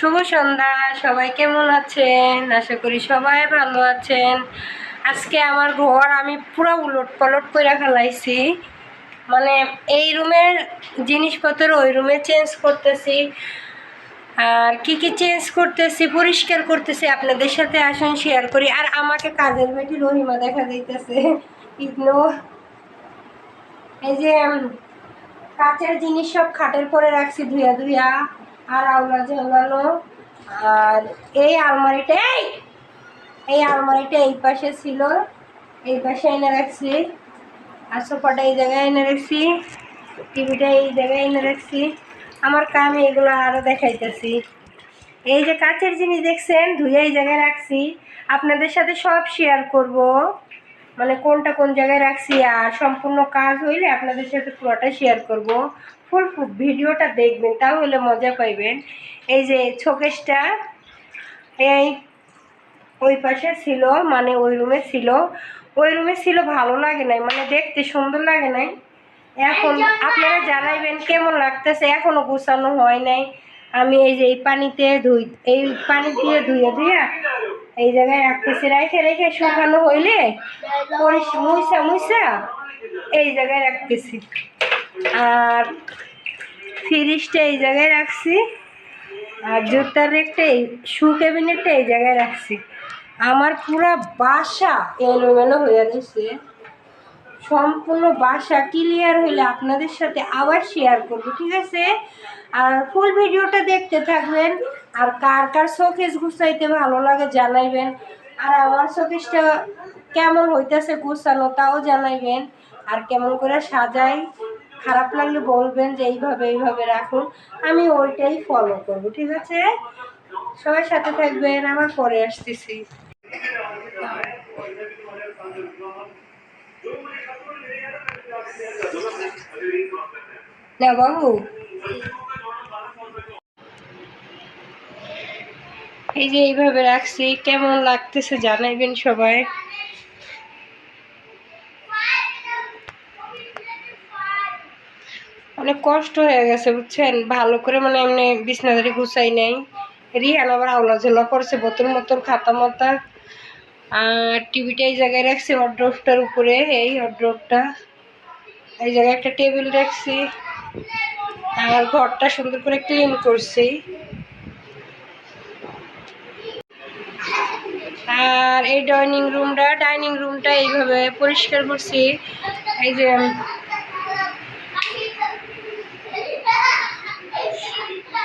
শুভ সন্ধ্যা, সবাই কেমন আছেন? আশা করি সবাই ভালো আছেন। আজকে আমার ঘর আমি পুরো উলট পালট করে ফেলাইছি। মানে এই রুমের জিনিসপত্র ওই রুমে চেঞ্জ করতেছি। আর কি কি চেঞ্জ করতেছি, পরিষ্কার করতেছি, আপনাদের সাথে আসুন শেয়ার করি। আর আমাকে কাজের বেটি রহিমা দেখা যাইতেছে। ইগনো। এই যে কাঁচের জিনিস সব খাটের পরে রাখছি ধুয়া ধুয়া আর আওলা ঝোলানো আর এই আলমারিটা, এই! এই আলমারিটা এই পাশে ছিল, এই পাশে এনে রাখছি। আর সোফাটা এই জায়গায় এনে রাখছি, টিভিটা এই জায়গায় এনে রাখছি। আমার কাম এগুলো আরও দেখাইতেছি। এই যে কাঁচের জিনিস দেখছেন, ধুয়ে এই জায়গায় রাখছি। আপনাদের সাথে সব শেয়ার করব। মানে কোনটা কোন জায়গায় রাখছি আর সম্পূর্ণ কাজ হইলে আপনাদের সাথে পুরোটা শেয়ার করব। ফুল ভিডিওটা দেখবেন তাহলে মজা পাইবেন। এই যে শোকেসটা এই ওই পাশে ছিল মানে ওই রুমে ছিল। ওই রুমে ছিল ভালো লাগে নাই মানে দেখতে সুন্দর লাগে নাই। এখন আপনারা জানাইবেন কেমন লাগতেছে এখনও গুছানো হয় নাই। আমি এই যে এই পানিতে ধুই এই পানি দিয়ে ধুয়ে ধুয়ে এই জায়গায় রাখতেছি রেখে রেখে শুকানো হইলে মুইসা মুইসা, এই জায়গায় রাখতেছি। আর ফ্রিজটা এই জায়গায় রাখছি, আর জুতার রেকটা এই, শু ক্যাবিনেটটা এই জায়গায় রাখছি। আমার পুরা বাসা এলোমেলো হয়ে গেছে। সম্পূর্ণ বাসা ক্লিয়ার হইলে আপনাদের সাথে আবার শেয়ার করব, ঠিক আছে? আর ফুল ভিডিওটা দেখতে থাকবেন। আর কার কার শোকেস গুছাইতে ভালো লাগে জানাইবেন। আর আমার শোকেসটা কেমন হইতেছে গুছানো তাও জানাইবেন। আর কেমন করে সাজাই, খারাপ লাগলে বলবেন যে এইভাবে এইভাবে রাখুন। আমি ওইটাই ফলো করব, ঠিক আছে? সবাই সাথে থাকবেন আমার পরে আসতেছি। না বাবু। এই যে এইভাবে রাখছি, কেমন লাগতেছে জানাইবেন সবাই। অনেক কষ্ট হয়ে গেছে, বুঝছেন? ভালো করে মানে এমনি বিছনাদারি গুছাই নাই। রিহান আবার আওলা ঝোলা করছে বোতল মতন খাতা মাতা। আর টিভিটা এই জায়গায় রাখছি অড্রফটার উপরে, এই অড্রফটা এই জায়গায় একটা টেবিল রাখছি। আর ঘরটা সুন্দর করে ক্লিন করছি। আর এই ডাইনিং রুমটা ডাইনিং রুমটা এইভাবে পরিষ্কার করছি। এই যে,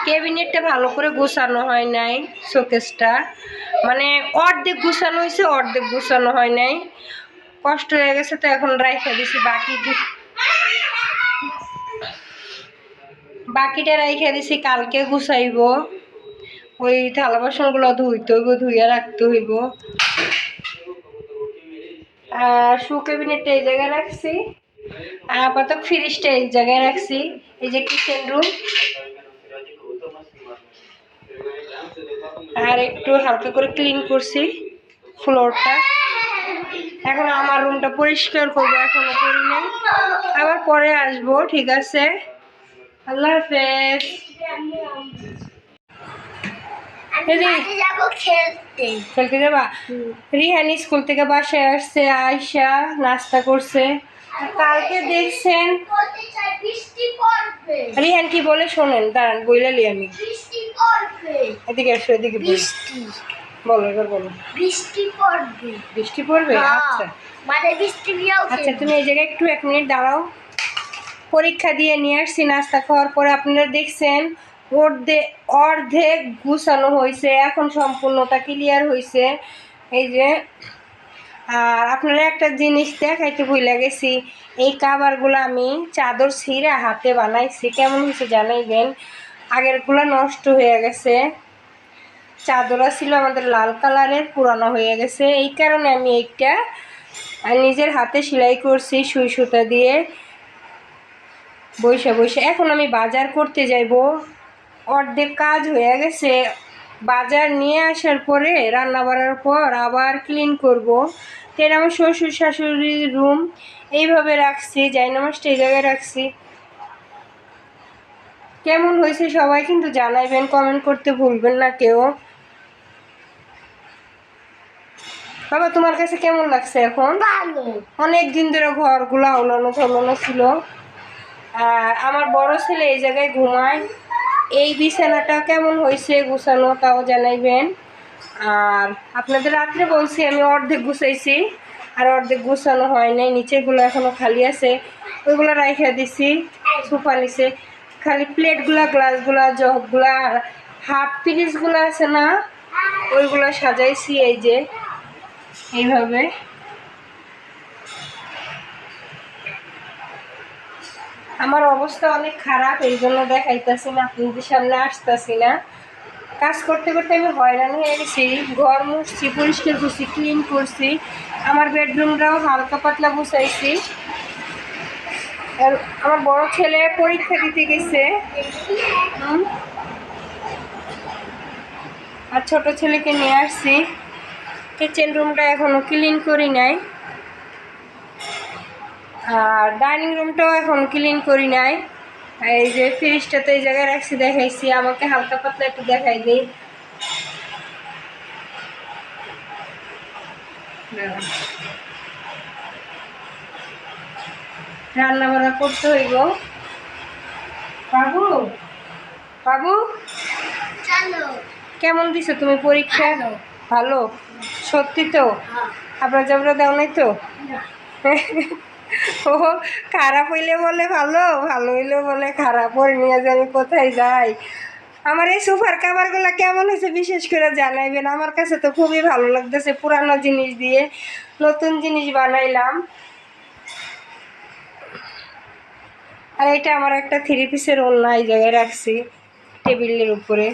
ক্যাবিনেটটা ভালো করে গোছানো হয় নাই, শোকেসটা। মানে অর্ধেক গুছানো হয়েছে, অর্ধেক গুছানো হয় নাই। কষ্ট হয়ে গেছে তো এখন রাইখা দিছি, বাকি বাকিটা রাইখা দিছি, কালকে গুছাইব। ওই থালা বাসনগুলো ধুইতে হইব, ধুইয়া রাখতে হইব। আর শু ক্যাবিনেটটা এই জায়গায় রাখছি। আপাতত ফ্রিজটা এই জায়গায় রাখছি। এই যে কিচেন রুম আর একটু হালকা করে ক্লিন করছি ফ্লোরটা এখন আমার রুমটা পরিষ্কার করব, এখনও করি আবার পরে আসব, ঠিক আছে? আল্লাহ হাফেজ। খেলতে। যাবা? রিহান স্কুল থেকে বাসায় আসছে আয়সা নাস্তা করছে। কালকে দেখছেন রিহান কি বলে শোনেন দাঁড়ান বইলালি আমি। এদিকে আসো এদিকে বলো বৃষ্টি। বলো এবার বলো। বৃষ্টি পড়বে। বৃষ্টি পড়বে? হ্যাঁ, আচ্ছা। মানে বৃষ্টি আচ্ছা তুমি এই জায়গায় একটু এক মিনিট দাঁড়াও। পরীক্ষা দিয়ে নিয়ে আসছি নাস্তা খাওয়ার পরে আপনারা দেখছেন অর্ধে অর্ধেক গুছানো হয়েছে, এখন সম্পূর্ণটা ক্লিয়ার হয়েছে। এই যে, আর আপনারা একটা জিনিস দেখাইতে ভুলে গেছি, এই কাবারগুলো আমি চাদর ছিঁড়ে হাতে বানাইছি, কেমন হয়েছে জানাইবেন? আগেরগুলো নষ্ট হয়ে গেছে। চাদরা ছিল আমাদের লাল কালারের, পুরানো হয়ে গেছে। এই কারণে আমি এইটা নিজের হাতে সেলাই করছি সুই সুতা দিয়ে। বসে বসে, এখন আমি বাজার করতে যাইব। অর্ধেক কাজ হয়ে গেছে। বাজার নিয়ে আসার পরে রান্না বাড়ার পর আবার ক্লিন করব। তো এটা আমার শ্বশুর শাশুড়ির রুম এইভাবে রাখছি জাইনামাজটা এই জায়গায় রাখছি। কেমন হয়েছে সবাই কিন্তু জানাইবেন কমেন্ট করতে ভুলবেন না কেউ। বাবা তোমার কাছে কেমন লাগছে এখন? ভালো। অনেক দিন ধরে ঘরগুলো উলানো ঝোলানো ছিল। আর আমার বড় ছেলে এই জায়গায় ঘুমায়। এই বিছানাটা কেমন হয়েছে গুছানো তাও জানাইবেন। আর আপনাদের রাত্রে বলছি, আমি অর্ধেক গুছাইছি, আর অর্ধেক গুছানো হয় নাই, নিচেরগুলো এখনও খালি আছে। ওইগুলো রাইখা দিছি, সোফা নিচে। খালি প্লেটগুলা, গ্লাসগুলা, জগগুলা, আর হাফ পিরিসগুলো আছে না, ওইগুলো সাজাইছি এই যে, এইভাবে। আমার অবস্থা অনেক খারাপ, এই জন্য দেখাইতেছি না আপনাদের সামনে আসতেছি না। কাজ করতে করতে আমি হয়রান হয়ে গেছি। ঘর মুছছি, পরিষ্কার করছি ক্লিন করছি। আমার বেডরুমটাও হালকা পাতলা গুছাইছি। আর আমার বড় ছেলে পরীক্ষা দিতে গেছে। আর ছোট ছেলেকে নিয়ে আসছি। কিচেন রুমটা এখনও ক্লিন করি নাই। আর ডাইনিং রুমটাও এখন ক্লিন করি নাই। এই যে ফ্রিজটা তো এই জায়গায় রাখছি দেখাইছি। আমাকে হালকা পাতলা একটু দেখাই দিই। রান্না বান্না করতে হইব। বাবু? বাবু? কেমন দিছো তুমি পরীক্ষা? ভালো। সত্যি তো? হ্যাঁ। আপনার জাবরা দাও নাই তো। ও, খারাপ হইলে বলে ভালো ভালো হইলে বলে খারাপ। ওর নিয়ে যে আমি কোথায় যাই? আমার এই সোফার কাভারগুলো কেমন হয়েছে বিশেষ করে জানাইবেন। আমার কাছে তো খুবই ভালো লাগতেছে পুরানো জিনিস দিয়ে নতুন জিনিস বানাইলাম। আর এটা আমার একটা থ্রি পিসের ওলনা এই জায়গায় রাখছি, টেবিলের উপরে।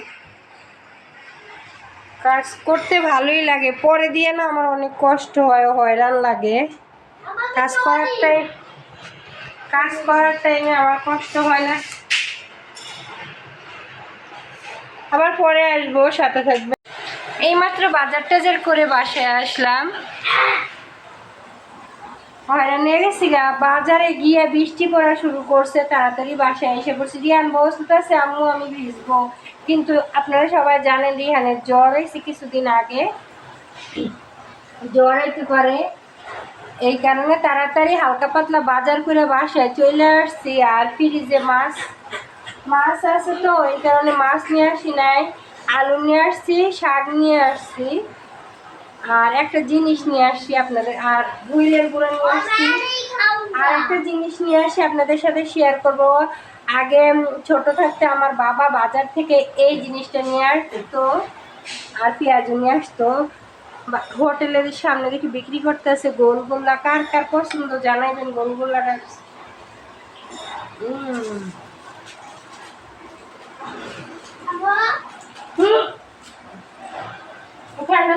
কাজ করতে ভালোই লাগে। পরে দিয়ে না আমার অনেক কষ্ট হয় হয়রান লাগে। কাজ করার টাইম কাজ করার টাইমে আমার কষ্ট হয় না। আবার পরে আসব, সাথে থাকবে। এইমাত্র বাজার টাজার করে বাসায় আসলাম। হয়রান হয়ে বাজারে গিয়ে বৃষ্টি পড়া শুরু করছে, তাড়াতাড়ি বাসায় এসে পড়ছি। রিয়ান বসতেছে আম্মু, আমি ভিজবো। কিন্তু আপনারা সবাই জানেন, রিহানের জ্বর হয়েছে কিছুদিন আগে। জ্বর হইতে পারে। এই কারণে তাড়াতাড়ি হালকা পাতলা বাজার করে বাসায় চলে আসছি। আর ফ্রিজে মাছ মাছ আছে তো, এই কারণে মাছ নিয়ে আসি নাই। আলু নিয়ে আসছি, শাক নিয়ে আসছি। আর একটা জিনিস নিয়ে আসছি আপনাদের, আর ভুইলের গুঁড়ো নিয়ে আসছি। আর একটা জিনিস নিয়ে আসি আপনাদের সাথে শেয়ার করব। আগে ছোট থাকতে আমার বাবা বাজার থেকে এই জিনিসটা নিয়ে আসতো, আর পেঁয়াজু নিয়ে আসতো। হোটেলের সামনে দেখি বিক্রি করতে করতেছে গোলগোল্লা কার কার পছন্দ জানাইবেন গোলগোল্লাটা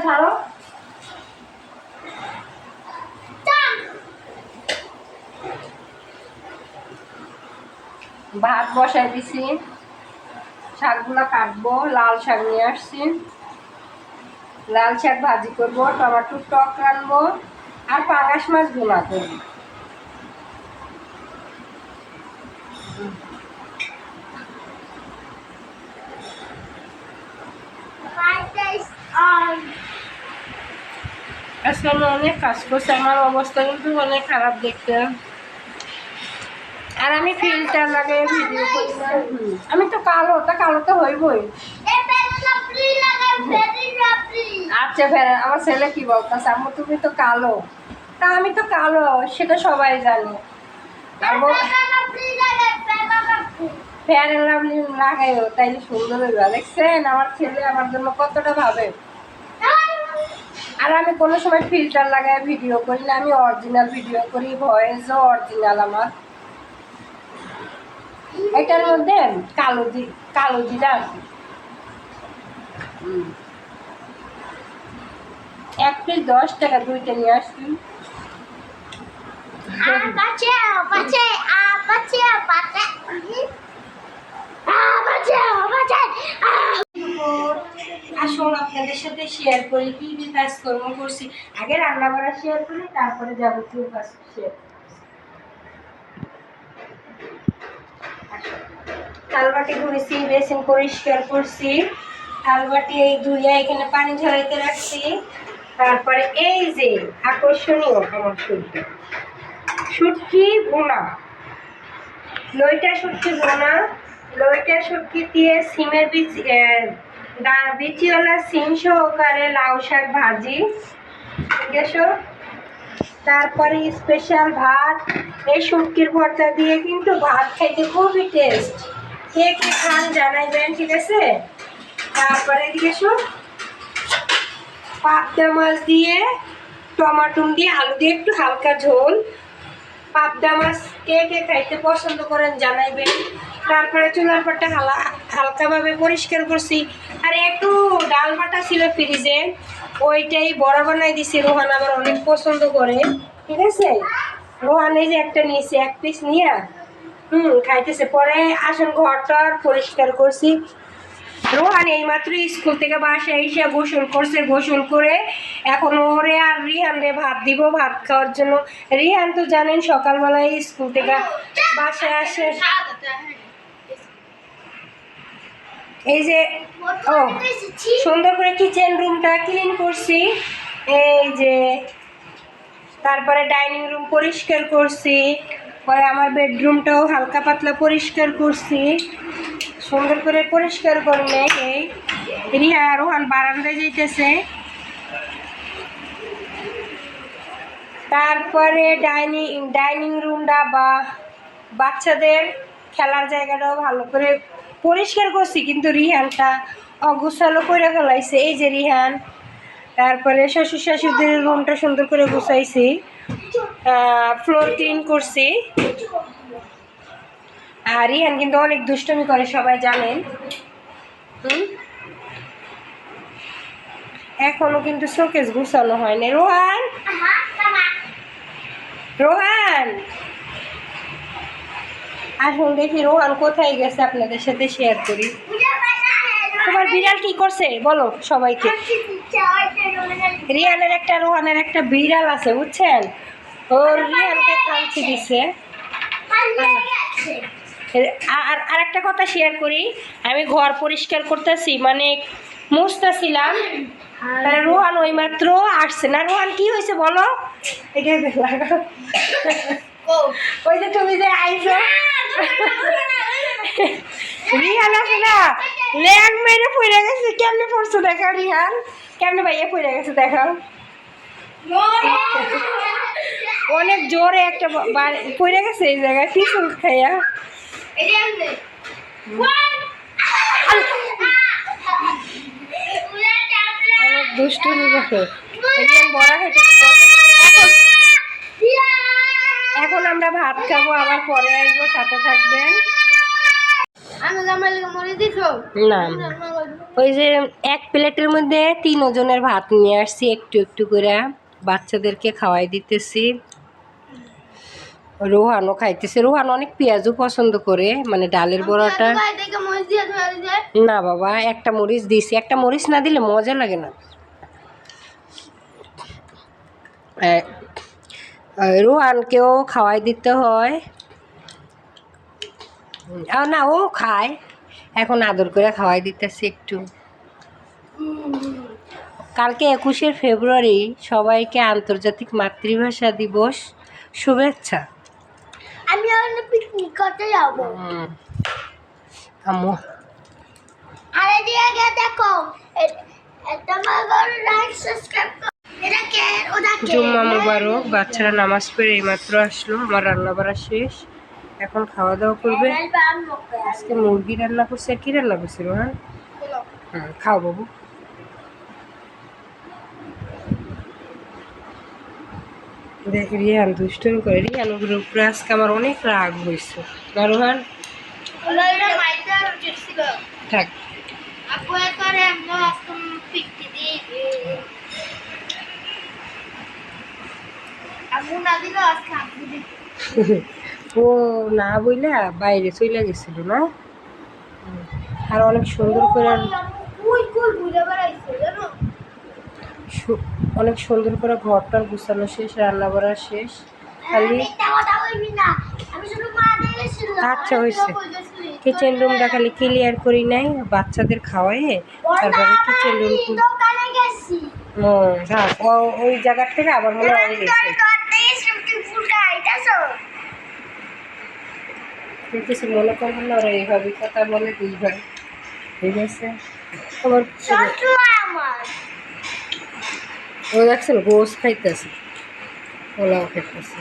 ছাড়ো। ভাত বসাই দিছি। শাকগুলো কাটবো, লাল শাক নিয়ে আসছি। লাল শাক ভাজি করব, টমেটো টক রানবো আর পাঙাশ মাছ ভুনা করব আজকে আমি অনেক কাজ করছি, আমার অবস্থা কিন্তু অনেক খারাপ দেখতে। আর আমি ফিল্টার লাগাই ভিডিও আমি তো কালো, তা কালো তো হইবই। আচ্ছা ফের আমার ছেলে কি বলতেছে? আম্মু, তুমি তো কালো। তা আমি তো কালো, সেটা সবাই জানে। ফ্যান লাভলি লাগাইও, তাইলে সুন্দর হইবা। দেখছেন, আমার ছেলে আমার জন্য কতটা ভাবে। আর আমি কোনো সময় ফিল্টার লাগাই ভিডিও করি না, আমি অরিজিনাল ভিডিও করি ভয়েসও অরিজিনাল আমার। এটার মধ্যে কালো জি কালো জিরা আছে হুম। এক পিস দশ টাকা দুইটা নিয়ে আসুন আপনাদের সাথে শেয়ার করি কি কি কাজকর্ম করছি। আগে রান্না করা শেয়ার করি তারপরে যাবতীয় কাজ শেয়ার থালবাটি বেসিন পরিষ্কার করছি। থালবাটি এই ধুইয়া এখানে পানি ঝরাইতে রাখছি। তারপরে এই যে আকর্ষণীয় আমার শুটকি শুটকি ভুনা। লইটা শুটকি ভুনা লইটা শুটকি দিয়ে সিমের বীজ বিচিওয়ালা সিম সহকারে লাউ শাক ভাজি। আছে? তারপরে স্পেশাল ভাত। এই শুটকির ভর্তা দিয়ে কিন্তু ভাত খাইতে খুবই টেস্ট কে কে খান জানাইবেন, ঠিক আছে? তারপরে শোন পাবদা মাছ দিয়ে, টমাটুম দিয়ে, আলু দিয়ে একটু হালকা ঝোল। পাবদা মাছ কে কে খাইতে পছন্দ করেন জানাইবেন। তারপরে চুলার পাটটা হালা হালকাভাবে পরিষ্কার করছি। আর একটু ডাল বাটা ছিল ফ্রিজে, ওইটাই বড়া বানাই দিছি। রোহান আবার অনেক পছন্দ করে, ঠিক আছে? রোহান এই যে একটা নিয়েছে, এক পিস নিয়ে, হুম, খাইতেছে। পরে আসন ঘরটা পরিষ্কার করছি। রোহান এইমাত্র স্কুল থেকে বাসায় এসে গোসল করছে, গোসল করে এখন ওরে আর রিহান রে ভাত দিব, ভাত খাওয়ার জন্য। রিহান তো জানেন সকালবেলায় স্কুল থেকে বাসায় আসে। এই যে, ও, সুন্দর করে কিচেন রুমটা ক্লিন করছি। এই যে, তারপরে ডাইনিং রুম পরিষ্কার করছি। পরে আমার বেডরুমটাও হালকা পাতলা পরিষ্কার করছি। সুন্দর করে পরিষ্কার করলে এই রিহা রোহান বারান্দায় যাইতেছে। তারপরে ডাইনিং ডাইনিং রুমটা বা বাচ্চাদের খেলার জায়গাটাও ভালো করে পরিষ্কার করছি, কিন্তু রিহানটা অগুছালো করে ফেলাইছে। এই যে রিহান, তারপরে শ্বশুর শাশুড়িদের রুমটা সুন্দর করে গুছাইছি। ফ্লোর ক্লিন করছি। আর রিহান কিন্তু অনেক দুষ্টমি করে সবাই জানেন। এখনও কিন্তু শোকেস গুছানো হয়নি। রোহান! রোহান! আসুন দেখি রোহান কোথায় গেছে আপনাদের সাথে শেয়ার করি। তোমার বিড়াল কি করছে? বলো সবাইকে। রিয়ানের একটা রোহানের একটা বিড়াল আছে বুঝছেন? ওর রিয়ানকে খামছি দিছে আর আর একটা কথা শেয়ার করি আমি ঘর পরিষ্কার করতেছি মানে মুছতেছিলাম তাহলে রোহান ওই মাত্র আসছে না রোহান কি হয়েছে বলো এটা লাগাও ওই যে তুমি যে আইছো রিহান আছে না ল্যাং মেরে পড়ে গেছে কেমনে পড়ছো দেখাও রিহান কেমনে ভাইয়া পড়ে গেছে দেখাও অনেক জোরে একটা পড়ে গেছে এই জায়গায় পিছল খাইয়া। অনেক এখন আমরা ভাত খাব, আবার পরে আসব, সাথে থাকবেন। না ওই যে এক প্লেটের মধ্যে তিন ওজনের ভাত নিয়ে আসছি, একটু একটু করে। বাচ্চাদেরকে খাওয়াই দিতেছি। রোহানও খাইতেছে। রোহান অনেক পেঁয়াজও পছন্দ করে মানে ডালের বড়াটা। না বাবা একটা মরিচ দিছি একটা মরিচ না দিলে মজা লাগে না। রোহানকেও খাওয়াই দিতে হয়। আহ, না ও খায়। এখন আদর করে খাওয়াই দিতেছি একটু। কালকে একুশে ফেব্রুয়ারি সবাইকে আন্তর্জাতিক মাতৃভাষা দিবস শুভেচ্ছা। আমি অনেক পিকনিক করতে যাব। আম্মু আর দেখো কে? ওটা কে? জুম্মা মুবারক বাচ্চারা নামাজ পড়ে এইমাত্র আসলো আমার রান্না বাড়া শেষ। এখন খাওয়া দাওয়া করবে আজকে মুরগি রান্না করছে আর কি রান্না করছে রোহান? হুম খাও বাবু। দেখ রিয়ান দুষ্টুমি করে। রিয়ান ওর উপরে আজকে আমার অনেক রাগ হয়েছে। রোহান থাক। ও না বইলা বাইরে চলে গেছিল না? আর অনেক সুন্দর করে অনেক সুন্দর করে ঘরটার গুছানো শেষ রান্না করা শেষ। খালি আচ্ছা, হয়েছে। কিচেন রুমটা খালি ক্লিয়ার করি নাই বাচ্চাদের খাওয়াইয়ে তারপরে কিচেন রুম হ্যাঁ ওই জায়গার থেকে আবার মনে হয় গেছে কিছু মনে করব না ওরা এইভাবে কথা বলে দুই ভাই ঠিক আছে? আমার। ও দেখছেন গোস খাইতেছে পোলাও খাইতেছে।